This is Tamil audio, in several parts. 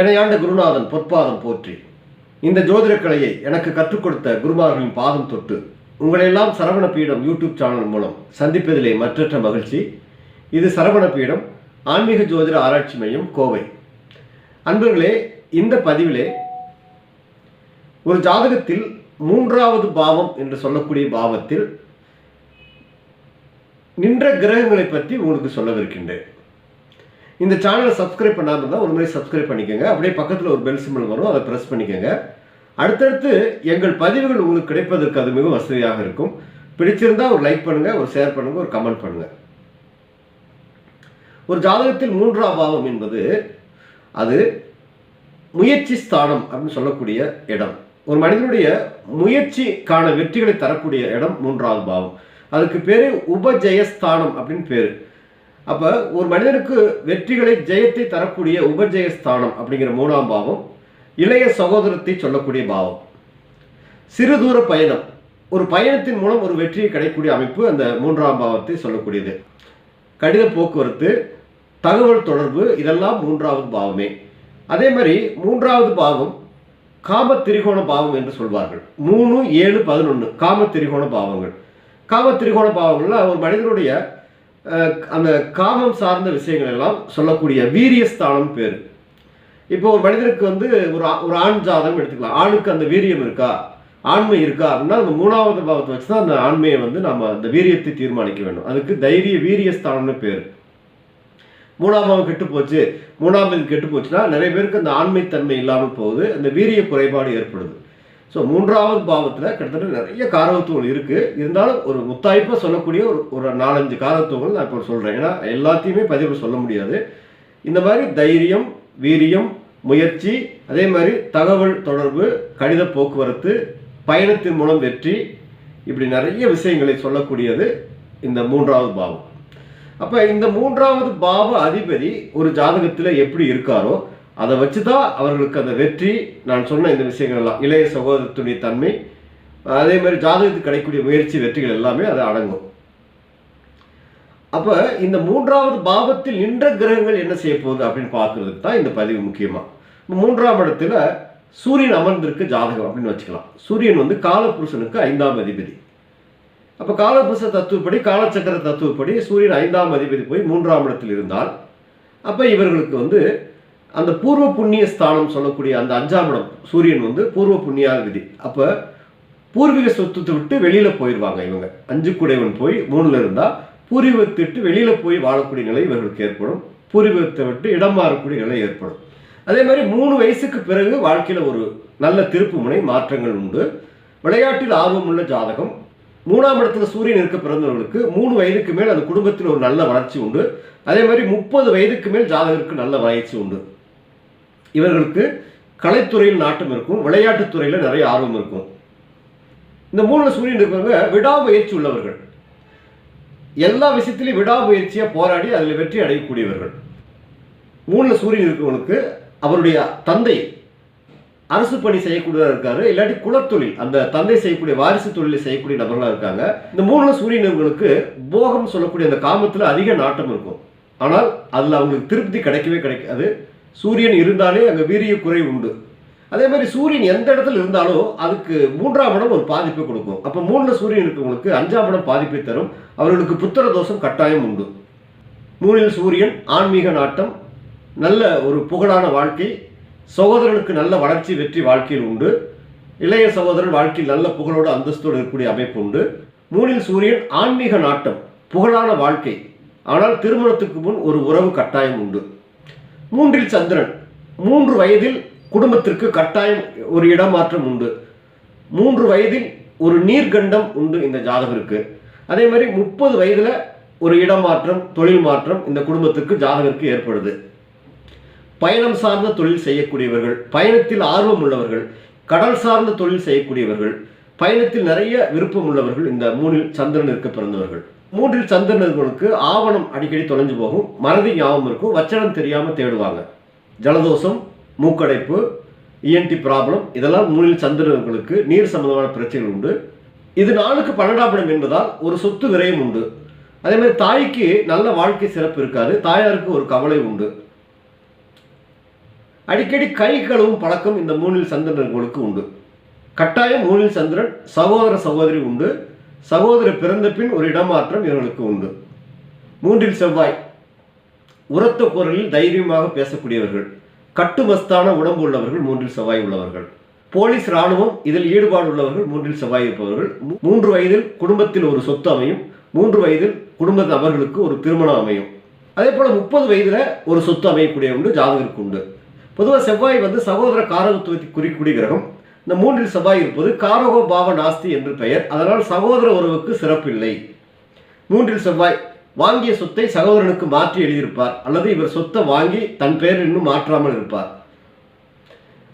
எனையாண்ட குருநாதன் பொற்பாதம் போற்றி. இந்த ஜோதிட கலையை எனக்கு கற்றுக் கொடுத்த குருமார்களின் பாதம் தொட்டு உங்களையெல்லாம் சரவண பீடம் யூடியூப் சேனல் மூலம் சந்திப்பதிலே மற்றற்ற மகிழ்ச்சி. இது சரவண பீடம் ஆன்மீக ஜோதிட ஆராய்ச்சி மையம் கோவை. அன்பர்களே இந்த பதிவிலே ஒரு ஜாதகத்தில் மூன்றாவது பாவம் என்று சொல்லக்கூடிய பாவத்தில் நின்ற கிரகங்களை பற்றி உங்களுக்கு சொல்லவிருக்கின்றேன். இந்த சேனலை சப்ஸ்கிரைப் பண்ணாமல் இருந்தால் ஒரு முறை சப்ஸ்கிரைப் பண்ணிக்கோங்க. அப்படியே பக்கத்தில் ஒரு பெல் சிம்பிள் வரும். அதை ப்ரெஸ் பண்ணிக்கோங்க. அடுத்தடுத்து எங்கள் பதிவுகள் உங்களுக்கு கிடைப்பதற்கு அது மிகவும் வசதியாக இருக்கும். பிடிச்சிருந்தா ஒரு லைக் பண்ணுங்கள் ஒரு ஷேர் பண்ணுங்கள் ஒரு கமெண்ட் பண்ணுங்கள் ஒரு ஜாதகத்தில் மூன்றாம் பாவம் என்பது அது முயற்சி ஸ்தானம் அப்படின்னு சொல்லக்கூடிய இடம். ஒரு மனிதனுடைய முயற்சிக்கான வெற்றிகளை தரக்கூடிய இடம் மூன்றாவது பாவம். அதுக்கு பேர் உபஜெயஸ்தானம் அப்படின்னு பேர். அப்போ ஒரு மனிதனுக்கு வெற்றிகளை ஜெயத்தை தரக்கூடிய உபஜெயஸ்தானம் அப்படிங்கிற மூணாம் பாவம் இளைய சகோதரத்தை சொல்லக்கூடிய பாவம். சிறு தூர பயணம். ஒரு பயணத்தின் மூலம் ஒரு வெற்றியை கிடைக்கக்கூடிய அமைப்பு அந்த மூன்றாம் பாவத்தை சொல்லக்கூடியது. கடித போக்குவரத்து தகவல் தொடர்பு இதெல்லாம் மூன்றாவது பாவமே. அதே மாதிரி மூன்றாவது பாவம் காம திரிகோண பாவம் என்று சொல்வார்கள். மூணு ஏழு பதினொன்று காம திரிகோண பாவங்கள். காம திரிகோண பாவங்கள்ல ஒரு மனிதனுடைய அந்த காமம் சார்ந்த விஷயங்கள் எல்லாம் சொல்லக்கூடிய வீரியஸ்தானம் பேர். இப்போ ஒரு மனிதனுக்கு வந்து ஒரு ஒரு ஆண் ஜாதகம் எடுத்துக்கலாம். ஆணுக்கு அந்த வீரியம் இருக்கா? ஆண்மை இருக்கா? அப்படின்னா அந்த மூணாவது பாவத்தை வச்சு தான் அந்த ஆண்மையை வந்து நம்ம அந்த வீரியத்தை தீர்மானிக்க வேண்டும். அதுக்கு தைரிய வீரியஸ்தானம்னு பேர். மூணாம் பாவம் கெட்டு போச்சு. மூணாம் இது கெட்டு போச்சுன்னா நிறைய பேருக்கு அந்த ஆண்மைத்தன்மை இல்லாமல் போகுது. அந்த வீரிய குறைபாடு ஏற்படுது. ஸோ மூன்றாவது பாவத்தில் கிட்டத்தட்ட நிறைய காரகத்துவங்கள் இருக்குது இருந்தாலும் ஒரு முத்தாய்ப்பாக சொல்லக்கூடிய ஒரு ஒரு நாலஞ்சு காரகத்துவங்கள் நான் இப்போ சொல்கிறேன் ஏன்னா எல்லாத்தையுமே பதிவு சொல்ல முடியாது. இந்த மாதிரி தைரியம் வீரியம் முயற்சி அதே மாதிரி தகவல் தொடர்பு கடித போக்குவரத்து பயணத்தின் மூலம் வெற்றி இப்படி நிறைய விஷயங்களை சொல்லக்கூடியது இந்த மூன்றாவது பாவம். அப்போ இந்த மூன்றாவது பாவ அதிபதி ஒரு ஜாதகத்தில் எப்படி இருக்காரோ அதை வச்சு தான் அவர்களுக்கு அந்த வெற்றி நான் சொன்ன இந்த விஷயங்கள் எல்லாம் இளைய சகோதரத்துடைய தன்மை அதே மாதிரி ஜாதகத்துக்கு கிடைக்கக்கூடிய முயற்சி வெற்றிகள் எல்லாமே அது அடங்கும். அப்போ இந்த மூன்றாவது பாவத்தில் நின்ற கிரகங்கள் என்ன செய்ய போகுது அப்படின்னு பார்க்கறதுக்கு தான் இந்த பதிவு முக்கியமாக மூன்றாம் இடத்துல சூரியன் அமர்ந்திருக்கு ஜாதகம் அப்படின்னு வச்சுக்கலாம். சூரியன் வந்து காலபுருஷனுக்கு ஐந்தாம் அதிபதி. அப்போ காலபுருஷ தத்துவப்படி காலச்சக்கர தத்துவப்படி சூரியன் ஐந்தாம் அதிபதி போய் மூன்றாம் இடத்தில் இருந்தால் அப்போ இவர்களுக்கு வந்து அந்த பூர்வ புண்ணிய ஸ்தானம் சொல்லக்கூடிய அந்த அஞ்சாம் இடம் சூரியன் வந்து பூர்வ புண்ணியாதிபதி அப்போ பூர்வீக சொத்துத்தை விட்டு வெளியில் போயிடுவாங்க இவங்க. அஞ்சு குடைவன் போய் மூணில் இருந்தால் பூர்வீகத்தை விட்டு வெளியில் போய் வாழக்கூடிய நிலை இவர்களுக்கு ஏற்படும். பூர்வீகத்தை விட்டு இடம் மாறக்கூடிய நிலை ஏற்படும். அதே மாதிரி மூணு வயசுக்கு பிறகு வாழ்க்கையில் ஒரு நல்ல திருப்பு முனை மாற்றங்கள் உண்டு. விளையாட்டில் ஆர்வமுள்ள ஜாதகம். மூணாம் இடத்துல சூரியன் இருக்க பிறந்தவர்களுக்கு மூணு வயதுக்கு மேல் அந்த குடும்பத்தில் ஒரு நல்ல வளர்ச்சி உண்டு. அதே மாதிரி முப்பது வயதுக்கு மேல் ஜாதகருக்கு நல்ல வளர்ச்சி உண்டு. இவர்களுக்கு கலைத்துறையில் நாட்டம் இருக்கும் விளையாட்டுத் துறையில் நிறைய ஆர்வம் இருக்கும். இந்த மூணு சூரியன் இருக்கிறவங்க விடாமுயற்சி உள்ளவர்கள். எல்லா விஷயத்திலையும் விடாமுயற்சியாக போராடி அதில் வெற்றி அடையக்கூடியவர்கள். மூணு சூரியன் இருக்கிறவங்களுக்கு அவருடைய தந்தை அரசு பணி செய்யக்கூடியவராக இருக்காரு இல்லாட்டி குலத்தொழில் அந்த தந்தை செய்யக்கூடிய வாரிசு தொழிலை செய்யக்கூடிய நபர்களாக இருக்காங்க. இந்த மூணு சூரியனவங்களுக்கு போகம் சொல்லக்கூடிய அந்த காமத்தில் அதிக நாட்டம் இருக்கும். ஆனால் அதில் அவங்களுக்கு திருப்தி கிடைக்கவே கிடைக்காது. சூரியன் இருந்தாலே அங்கே வீரிய குறை உண்டு. அதே மாதிரி சூரியன் எந்த இடத்துல இருந்தாலும் அதுக்கு மூன்றாம் இடம் ஒரு பாதிப்பை கொடுக்கும். அப்போ மூணில் சூரியன் இருக்கவங்களுக்கு அஞ்சாம் இடம் பாதிப்பை தரும். அவர்களுக்கு புத்திர தோஷம் கட்டாயம் உண்டு. மூணில் சூரியன் ஆன்மீக நாட்டம் நல்ல ஒரு புகழான வாழ்க்கை சகோதரனுக்கு நல்ல வளர்ச்சி வெற்றி வாழ்க்கையில் உண்டு. இளைய சகோதரன் வாழ்க்கையில் நல்ல புகழோடு அந்தஸ்தோடு இருக்கக்கூடிய அமைப்பு உண்டு. மூணில் சூரியன் ஆன்மீக நாட்டம் புகழான வாழ்க்கை. ஆனால் திருமணத்துக்கு முன் ஒரு உறவு கட்டாயம் உண்டு. மூன்றில் சந்திரன் மூன்று வயதில் குடும்பத்திற்கு கட்டாயம் ஒரு இடமாற்றம் உண்டு. மூன்று வயதில் ஒரு நீர்கண்டம் உண்டு இந்த ஜாதகருக்கு. அதே மாதிரி முப்பது வயதில் ஒரு இடமாற்றம் தொழில் மாற்றம் இந்த குடும்பத்துக்கு ஜாதகருக்கு ஏற்படுது. பயணம் சார்ந்த தொழில் செய்யக்கூடியவர்கள் பயணத்தில் ஆர்வம் உள்ளவர்கள் கடல் சார்ந்த தொழில் செய்யக்கூடியவர்கள் பயணத்தில் நிறைய விருப்பம் உள்ளவர்கள் இந்த மூணில் சந்திரன் இருக்க பிறந்தவர்கள். மூன்றில் சந்திரனர்களுக்கு ஆவணம் அடிக்கடி தொலைஞ்சு போகும். மறதி ஞாபகம் இருக்கும். வச்சனம் தெரியாமல் தேடுவாங்க. ஜலதோஷம் மூக்கடைப்பு இஎன்டி ப்ராப்ளம் இதெல்லாம் மூணில் சந்திரர்களுக்கு நீர் சம்பந்தமான பிரச்சனைகள் உண்டு. இது நாளுக்கு பன்னெண்டாம் இடம் என்பதால் ஒரு சொத்து விரயம் உண்டு. அதே மாதிரி தாய்க்கு நல்ல வாழ்க்கை சிறப்பு இருக்காது. தாயாருக்கு ஒரு கவலை உண்டு. அடிக்கடி கை கழுவும் பழக்கம் இந்த மூணில் சந்திரர்களுக்கு உண்டு. கட்டாயம் மூணில் சந்திரன் சகோதர சகோதரி உண்டு. சகோதர பிறந்த பின் ஒரு இடமாற்றம் இவர்களுக்கு உண்டு. மூன்றில் செவ்வாய். உரத்த குரலில் தைரியமாக பேசக்கூடியவர்கள். கட்டுமஸ்தான உடம்பு உள்ளவர்கள் மூன்றில் செவ்வாய் உள்ளவர்கள். போலீஸ் ராணுவம் இதில் ஈடுபாடு உள்ளவர்கள் மூன்றில் செவ்வாய் இருப்பவர்கள். மூன்று வயதில் குடும்பத்தில் ஒரு சொத்து அமையும். மூன்று வயதில் குடும்ப நபர்களுக்கு ஒரு திருமணம் அமையும். அதே போல முப்பது வயதில் ஒரு சொத்து அமையக்கூடிய உண்டு ஜாதகருக்கு உண்டு. பொதுவாக செவ்வாய் வந்து சகோதர காரகத்துவத்தை குறிக்கூடிய கிரகம். இந்த மூன்றில் செவ்வாய் இருப்பது காரகோ பாவ நாஸ்தி என்று பெயர். அதனால் சகோதர உறவுக்கு சிறப்பில்லை. மூன்றில் செவ்வாய் வாங்கிய சொத்தை சகோதரனுக்கு மாற்றி எழுதியிருப்பார். அல்லது இவர் சொத்தை வாங்கி தன் பெயர் இன்னும் மாற்றாமல் இருப்பார்.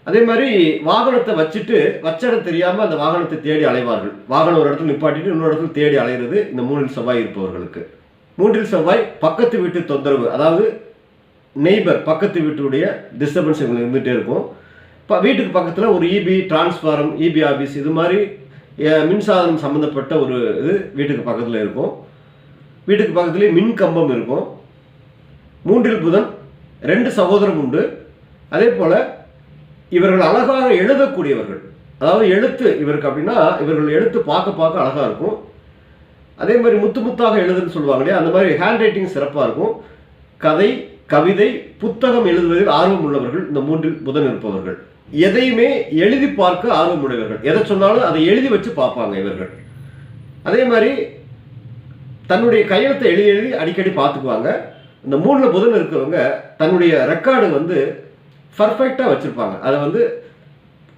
அதே மாதிரி வாகனத்தை வச்சுட்டு வச்ச இடம் அந்த வாகனத்தை தேடி அலைவார்கள். வாகனம் ஒரு இடத்துல நிப்பாட்டிட்டு இன்னொரு இடத்துல தேடி அலைகிறது இந்த மூன்றில் செவ்வாய் இருப்பவர்களுக்கு. மூன்றில் செவ்வாய் பக்கத்து வீட்டு தொந்தரவு அதாவது நெய்பர் பக்கத்து வீட்டுடைய டிஸ்டர்பன்ஸ் இவங்களுக்கு இருந்துகிட்டே இருக்கும். இப்போ வீட்டுக்கு பக்கத்தில் ஒரு இபி டிரான்ஸ்ஃபாரம் இபி ஆஃபீஸ் இது மாதிரி மின்சாதனம் சம்மந்தப்பட்ட ஒரு இது வீட்டுக்கு பக்கத்தில் இருக்கும். வீட்டுக்கு பக்கத்துலேயே மின் கம்பம் இருக்கும். மூன்றில் புதன் ரெண்டு சகோதரம் உண்டு. அதே போல் இவர்கள் அழகாக எழுதக்கூடியவர்கள். அதாவது எழுத்து இவருக்கு அப்படின்னா இவர்கள் எழுத்து பார்க்க பார்க்க அழகாக இருக்கும். அதே மாதிரி முத்து முத்தாக எழுதுன்னு சொல்லுவாங்க இல்லையா? அந்த மாதிரி ஹேண்ட் ரைட்டிங் சிறப்பாக இருக்கும். கதை கவிதை புத்தகம் எழுதுவதில் ஆர்வம் உள்ளவர்கள் இந்த மூன்றில் புதன் இருப்பவர்கள். எதையுமே எழுதி பார்க்க ஆர்வமுடையவர்கள். எதை சொன்னாலும் அதை எழுதி வச்சு பார்ப்பாங்க இவர்கள். அதே மாதிரி தன்னுடைய கையெழுத்தை எழுதி எழுதி அடிக்கடி பார்த்துக்குவாங்க. இந்த மூணில் புதன் இருக்கிறவங்க தன்னுடைய ரெக்கார்டு வந்து பர்ஃபெக்டாக வச்சுருப்பாங்க. அதை வந்து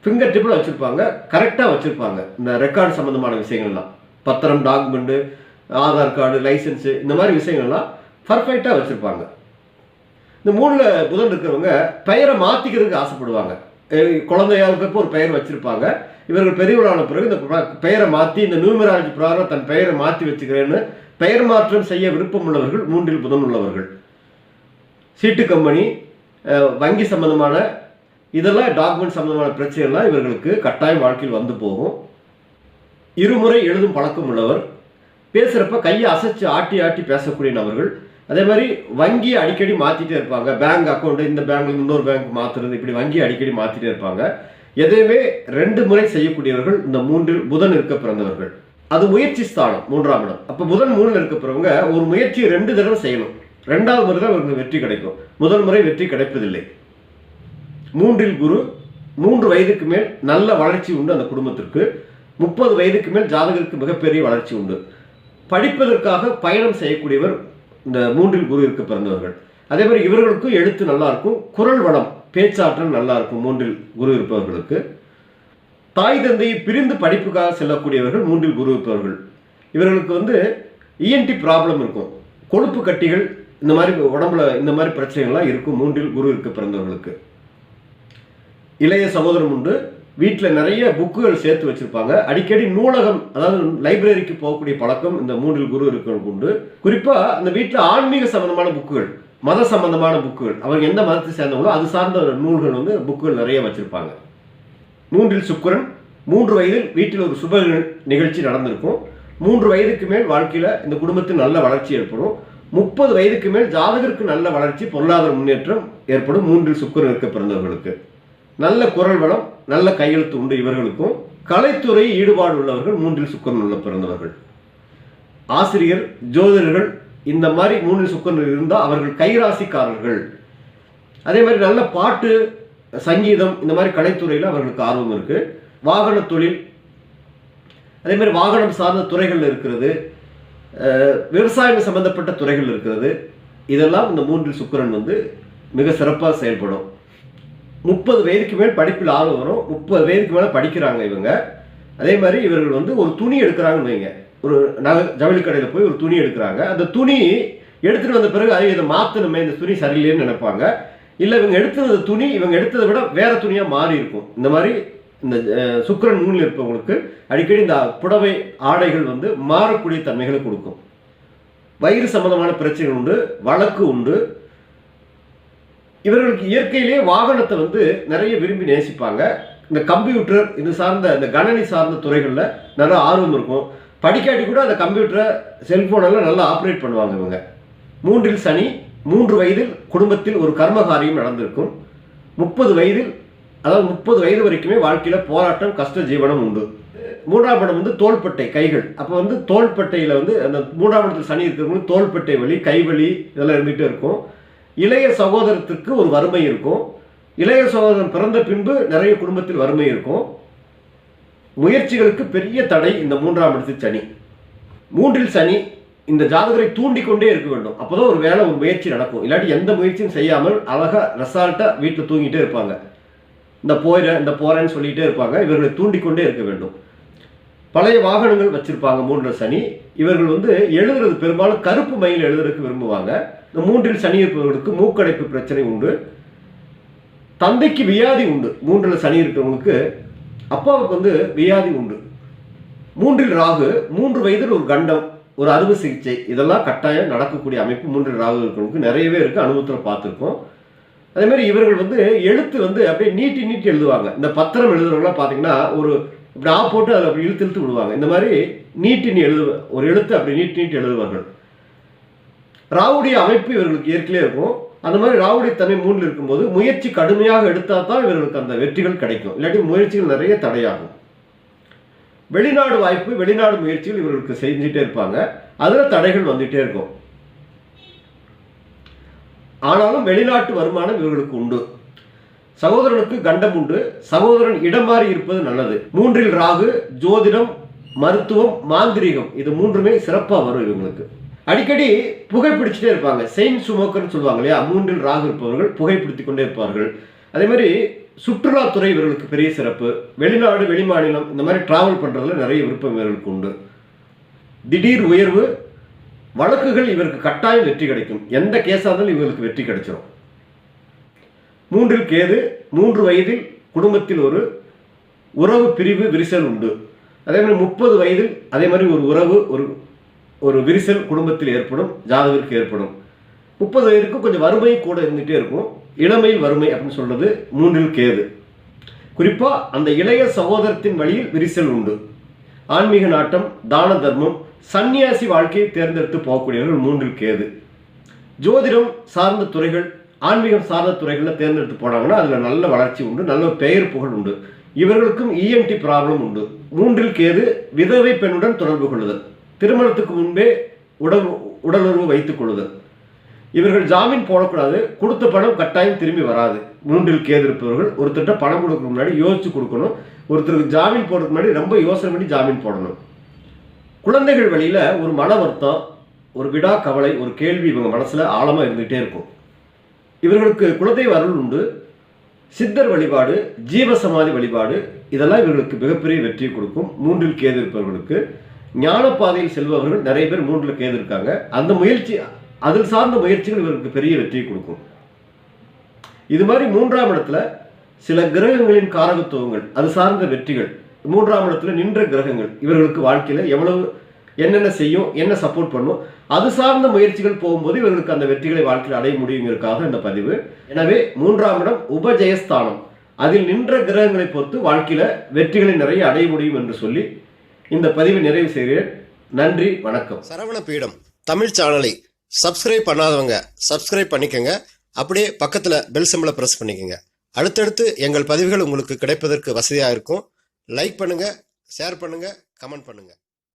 ஃபிங்கர் டிப்பில் வச்சுருப்பாங்க கரெக்டாக வச்சுருப்பாங்க. இந்த ரெக்கார்டு சம்மந்தமான விஷயங்கள்லாம். பத்திரம் டாக்குமெண்ட்டு ஆதார் கார்டு லைசன்ஸு இந்த மாதிரி விஷயங்கள்லாம் பர்ஃபெக்டாக வச்சுருப்பாங்க. இந்த மூணில் புதன் இருக்கிறவங்க பெயரை மாற்றிக்கிறதுக்கு ஆசைப்படுவாங்க. குழந்தையாக குழந்தையா ஒரு பெயர் வச்சுருப்பாங்க. இவர்கள் பெரியவர்களான பிறகு இந்த பெயரை மாற்றி இந்த நியூமராலஜி பிரகாரம் தன் பெயரை மாற்றி வச்சுக்கிறேன்னு பெயர் மாற்றம் செய்ய விருப்பம் உள்ளவர்கள் மூன்றில் புதன் உள்ளவர்கள். சீட்டு கம்பெனி வங்கி சம்பந்தமான இதெல்லாம் டாக்குமெண்ட் சம்பந்தமான பிரச்சனைலாம் இவர்களுக்கு கட்டாயம் வாழ்க்கையில் வந்து போகும். இருமுறை எழுதும் பழக்கம் உள்ளவர். பேசுகிறப்ப கையை அசைச்சு ஆட்டி ஆட்டி பேசக்கூடிய நபர்கள். அதே மாதிரி வங்கியை அடிக்கடி மாற்றிட்டே இருப்பாங்க. பேங்க் அக்கௌண்ட்டு இந்த பேங்க்ல இன்னொரு பேங்க் மாற்றுறது இப்படி வங்கியை அடிக்கடி மாற்றிட்டே இருப்பாங்க. எதையுமே ரெண்டு முறை செய்யக்கூடியவர்கள் இந்த மூன்றில் புதன் இருக்க பிறந்தவர்கள். அது முயற்சி ஸ்தானம் மூன்றாம் இடம். அப்போ புதன் மூணில் இருக்க பிறவங்க ஒரு முயற்சி ரெண்டு தடவை செய்யணும். ரெண்டாவது முறை தான் அவருக்கு வெற்றி கிடைக்கும். முதல் முறை வெற்றி கிடைப்பதில்லை. மூன்றில் குரு மூன்று வயதுக்கு மேல் நல்ல வளர்ச்சி உண்டு அந்த குடும்பத்திற்கு. முப்பது வயதுக்கு மேல் ஜாதகருக்கு மிகப்பெரிய வளர்ச்சி உண்டு. படிப்பதற்காக பயணம் செய்யக்கூடியவர் இந்த மூன்றில் குரு இருக்க பிறந்தவர்கள். அதே மாதிரி இவர்களுக்கும் எழுத்து நல்லா இருக்கும் குரல் வளம் பேச்சாற்றல் நல்லா இருக்கும் மூன்றில் குரு இருப்பவர்களுக்கு. தாய் தந்தையை பிரிந்து படிப்புக்காக செல்லக்கூடியவர்கள் மூன்றில் குரு இருப்பவர்கள். இவர்களுக்கு வந்து இஎன்டி ப்ராப்ளம் இருக்கும். கொழுப்பு கட்டிகள் இந்த மாதிரி உடம்புல இந்த மாதிரி பிரச்சனைகள்லாம் இருக்கும் மூன்றில் குரு இருக்க பிறந்தவர்களுக்கு. இளைய சகோதரம் உண்டு. வீட்டில் நிறைய புக்குகள் சேர்த்து வச்சிருப்பாங்க. அடிக்கடி நூலகம் அதாவது லைப்ரரிக்கு போகக்கூடிய பழக்கம் இந்த மூன்றில் குரு இருக்கிறவங்களுக்கு உண்டு. குறிப்பாக அந்த வீட்டில் ஆன்மீக சம்பந்தமான புக்குகள் மத சம்பந்தமான புக்குகள் அவங்க எந்த மதத்தை சேர்ந்தவங்களோ அது சார்ந்த நூல்கள் வந்து புக்குகள் நிறைய வச்சிருப்பாங்க. மூன்றில் சுக்கிரன் மூன்று வயதில் வீட்டில் ஒரு சுப நிகழ்ச்சி நடந்திருக்கும். மூன்று வயதுக்கு மேல் வாழ்க்கையில் இந்த குடும்பத்தில் நல்ல வளர்ச்சி ஏற்படும். முப்பது வயதுக்கு மேல் ஜாதகருக்கு நல்ல வளர்ச்சி பொருளாதார முன்னேற்றம் ஏற்படும். மூன்றில் சுக்கிரன் இருக்க பிறந்தவர்களுக்கு. நல்ல குரல் வளம் நல்ல கையெழுத்து உண்டு இவர்களுக்கும். கலைத்துறை ஈடுபாடு உள்ளவர்கள் மூன்றில் சுக்கரன் உள்ள பிறந்தவர்கள். ஆசிரியர் ஜோதிடர்கள் இந்த மாதிரி மூன்றில் சுக்கரன் இருந்தால் அவர்கள் கைராசிக்காரர்கள். அதே மாதிரி நல்ல பாட்டு சங்கீதம் இந்த மாதிரி கலைத்துறையில் அவர்களுக்கு ஆர்வம் இருக்கு. வாகன தொழில் அதே மாதிரி வாகனம் சார்ந்த துறைகள் இருக்கிறது. விவசாயம் சம்பந்தப்பட்ட துறைகள் இருக்கிறது. இதெல்லாம் இந்த மூன்றில் சுக்கரன் வந்து மிக சிறப்பாக செயல்படும். முப்பது வயதுக்கு மேல் படிப்பில் ஆர்வம் வரும். முப்பது வயதுக்கு மேலே படிக்கிறாங்க இவங்க. அதே மாதிரி இவர்கள் வந்து ஒரு துணி எடுக்கிறாங்கன்னு வைங்க. ஒரு நகை ஜவுளி கடையில் போய் ஒரு துணி எடுக்கிறாங்க. அந்த துணி எடுத்துகிட்டு வந்த பிறகு அது இதை மாற்றணுமே இந்த துணி சரியில்லைன்னு நினைப்பாங்க. இல்லை இவங்க எடுத்தது துணி இவங்க எடுத்ததை விட வேற துணியாக மாறி இருக்கும். இந்த மாதிரி இந்த சுக்கரன் சுக்கிரன் மூணில் இருப்பவங்களுக்கு அடிக்கடி இந்த புடவை ஆடைகள் வந்து மாறக்கூடிய தன்மைகளை கொடுக்கும். வயிறு சம்பந்தமான பிரச்சனை உண்டு வழக்கு உண்டு. இவர்களுக்கு இயற்கையிலேயே வாகனத்தை வந்து நிறைய விரும்பி நேசிப்பாங்க. இந்த கம்ப்யூட்டர் இது சார்ந்த இந்த கணனி சார்ந்த துறைகளில் நல்ல ஆர்வம் இருக்கும். படிக்காட்டி கூட அந்த கம்ப்யூட்டரை செல்போனெல்லாம் நல்லா ஆப்ரேட் பண்ணுவாங்க இவங்க. மூன்றில் சனி மூன்று வயதில் குடும்பத்தில் ஒரு கர்மகாரியம் நடந்திருக்கும். முப்பது வயதில் அதாவது முப்பது வயது வரைக்குமே வாழ்க்கையில் போராட்டம் கஷ்ட ஜீவனம் உண்டு. மூன்றாம் இடம் வந்து தோள்பட்டை கைகள். அப்போ வந்து தோள்பட்டையில் வந்து அந்த மூன்றாம் இடத்தில் சனி இருக்கிறவங்களுக்கு தோள்பட்டை வலி கைவலி இதெல்லாம் இருந்துகிட்டே இருக்கும். இளைய சகோதரத்துக்கு ஒரு வறுமை இருக்கும். இளைய சகோதரன் பிறந்த பின்பு நிறைய குடும்பத்தில் வறுமை இருக்கும். முயற்சிகளுக்கு பெரிய தடை இந்த மூன்றாம் இடத்து சனி. மூன்றில் சனி இந்த ஜாதகரை தூண்டி கொண்டே இருக்க வேண்டும். அப்போதான் ஒரு வேலை ஒரு முயற்சி நடக்கும். இல்லாட்டி எந்த முயற்சியும் செய்யாமல் அழகாக ரெசால்ட்டாக வீட்டில் தூங்கிட்டே இருப்பாங்க. இந்த போயிறேன் இந்த போகிறேன்னு சொல்லிட்டே இருப்பாங்க. இவர்களை தூண்டிக்கொண்டே இருக்க வேண்டும். பழைய வாகனங்கள் வச்சிருப்பாங்க மூன்று சனி. இவர்கள் வந்து எழுதுறது பெரும்பாலும் கருப்பு மயில் எழுதுறதுக்கு விரும்புவாங்க. இந்த மூன்றில் சனி இருப்பவர்களுக்கு மூக்கடைப்பு பிரச்சனை உண்டு. தந்தைக்கு வியாதி உண்டு. மூன்றில் சனி இருக்கிறவங்களுக்கு அப்பாவுக்கு வந்து வியாதி உண்டு. மூன்றில் ராகு மூன்று வயதில் ஒரு கண்டம் ஒரு அறுவை சிகிச்சை இதெல்லாம் கட்டாயம் நடக்கக்கூடிய அமைப்பு மூன்றில் ராகு இருக்கிறவங்களுக்கு நிறையவே இருக்குது அனுபவத்தில் பார்த்துருக்கோம். அதேமாதிரி இவர்கள் வந்து எழுத்து வந்து அப்படியே நீட்டி நீட்டி எழுதுவாங்க. இந்த பத்திரம் எழுதுறவங்களாம் பார்த்தீங்கன்னா ஒரு இப்படி ஆ போட்டு அதில் அப்படி இழுத்து இழுத்து விடுவாங்க. இந்த மாதிரி நீட்டி நீ எழுது ஒரு எழுத்து அப்படி நீட்டி நீட்டி எழுதுவார்கள். ராவுடைய அமைப்பு இவர்களுக்கு ஏற்கனவே இருக்கும். அந்த மாதிரி ராவுடைய தன்மை மூணில் இருக்கும்போது முயற்சி கடுமையாக எடுத்தால் தான் இவர்களுக்கு அந்த வெற்றிகள் கிடைக்கும். இல்லாட்டி முயற்சிகள் நிறைய தடையாகும். வெளிநாடு வாய்ப்பு வெளிநாடு முயற்சிகள் இவர்களுக்கு செஞ்சுட்டே இருப்பாங்க. அதில் தடைகள் வந்துட்டே இருக்கும். ஆனாலும் வெளிநாட்டு வருமானம் இவர்களுக்கு உண்டு. சகோதரனுக்கு கண்டம் உண்டு. சகோதரன் இடம் மாறி இருப்பது நல்லது. மூன்றில் ராகு ஜோதிடம் மருத்துவம் மாந்திரீகம். இது மூன்றுமே சிறப்பாக வரும் இவங்களுக்கு. அடிக்கடி புகைப்பிடிச்சிட்டே இருப்பாங்க. செயின் சுமோக்கர்னு சொல்லுவாங்க இல்லையா? மூன்றில் ராகு இருப்பவர்கள் புகைப்பிடித்து கொண்டே இருப்பார்கள். அதே மாதிரி சுற்றுலாத்துறை இவர்களுக்கு பெரிய சிறப்பு. வெளிநாடு வெளிமாநிலம் இந்த மாதிரி டிராவல் பண்ணுறதுல நிறைய விருப்பம் இவர்களுக்கு உண்டு. திடீர் உயர்வு வழக்குகள் இவருக்கு கட்டாயம் வெற்றி கிடைக்கும். எந்த கேஸாக இருந்தாலும் இவங்களுக்கு வெற்றி கிடைச்சிடும் மூன்றில் கேது மூன்று வயதில் குடும்பத்தில் ஒரு உறவு பிரிவு விரிசல் உண்டு. அதே மாதிரி முப்பது வயதில் அதே மாதிரி ஒரு உறவு ஒரு ஒரு விரிசல் குடும்பத்தில் ஏற்படும் ஜாதகருக்கு ஏற்படும். முப்பது வயதுக்கு கொஞ்சம் வறுமை கூட இருந்துகிட்டே இருக்கும். இளமையில் வறுமை அப்படின்னு சொல்றது மூன்றில் கேது. குறிப்பாக அந்த இளைய சகோதரத்தின் வழியில் விரிசல் உண்டு. ஆன்மீக நாட்டம் தான தர்மம் சந்நியாசி வாழ்க்கையை தேர்ந்தெடுத்து போகக்கூடியவர்கள் மூன்றில் கேது. ஜோதிடம் சார்ந்த துறைகள் ஆன்மீகம் சார்ந்த துறைகளில் தேர்ந்தெடுத்து போனாங்கன்னா அதில் நல்ல வளர்ச்சி உண்டு நல்ல பெயர் புகழ் உண்டு. இவர்களுக்கும் இஎன்டி ப்ராப்ளம் உண்டு. மூன்றில் கேது விதவை பெண்ணுடன் தொடர்பு கொள்ளுதல். திருமணத்துக்கு முன்பே உடல் உடலுறவு வைத்துக் கொள்ளுதல். இவர்கள் ஜாமீன் போடக்கூடாது கொடுத்த பணம் கட்டாயம் திரும்பி வராது. மூன்றில் கேது இருப்பவர்கள் ஒருத்தர்கிட்ட பணம் கொடுக்க முன்னாடி யோசிச்சு கொடுக்கணும். ஒருத்தருக்கு ஜாமீன் போடுறதுக்கு முன்னாடி ரொம்ப யோசனை பண்ணி ஜாமீன் போடணும். குழந்தைகள் வழியில் ஒரு மன வருத்தம் ஒரு விடா கவலை ஒரு கேள்வி இவங்க மனசில் ஆழமாக இருந்துகிட்டே இருக்கும். இவர்களுக்கு குலதெய்வ அருள் உண்டு. சித்தர் வழிபாடு ஜீவசமாதி வழிபாடு இதெல்லாம் இவர்களுக்கு மிகப்பெரிய வெற்றியை கொடுக்கும். மூன்றில் கேது இருப்பவர்களுக்கு ஞானப்பாதையில் செல்பவர்கள் நிறைய பேர் மூன்றில் கேது இருக்காங்க. அந்த முயற்சி அதில் சார்ந்த முயற்சிகள் இவருக்கு பெரிய வெற்றியை கொடுக்கும். இது மாதிரி மூன்றாம் இடத்துல சில கிரகங்களின் காரகத்துவங்கள் அது சார்ந்த வெற்றிகள். மூன்றாம் இடத்துல நின்ற கிரகங்கள் இவர்களுக்கு வாழ்க்கையில் எவ்வளவு என்னென்ன செய்யும் என்ன சப்போர்ட் பண்ணும் அது சார்ந்த முயற்சிகள் போகும்போது இவர்களுக்கு அந்த வெற்றிகளை வாழ்க்கையில் அடைய முடியுங்கிறதுக்காக இந்த பதிவு. எனவே மூன்றாம் இடம் உபஜயஸ்தானம். அதில் நின்ற கிரகங்களை பொறுத்து வாழ்க்கையில் வெற்றிகளை நிறைய அடைய முடியும் என்று சொல்லி இந்த பதிவை நிறைவு செய்கிறேன். நன்றி வணக்கம். சரவண பீடம் தமிழ் சேனலை சப்ஸ்கிரைப் பண்ணாதவங்க சப்ஸ்கிரைப் பண்ணிக்கங்க. அப்படியே பக்கத்தில் பெல் சிம்பிளை ப்ரெஸ் பண்ணிக்கங்க. அடுத்தடுத்து எங்கள் பதிவுகள் உங்களுக்கு கிடைப்பதற்கு வசதியாக இருக்கும். லைக் பண்ணுங்கள் ஷேர் பண்ணுங்கள் கமெண்ட் பண்ணுங்கள்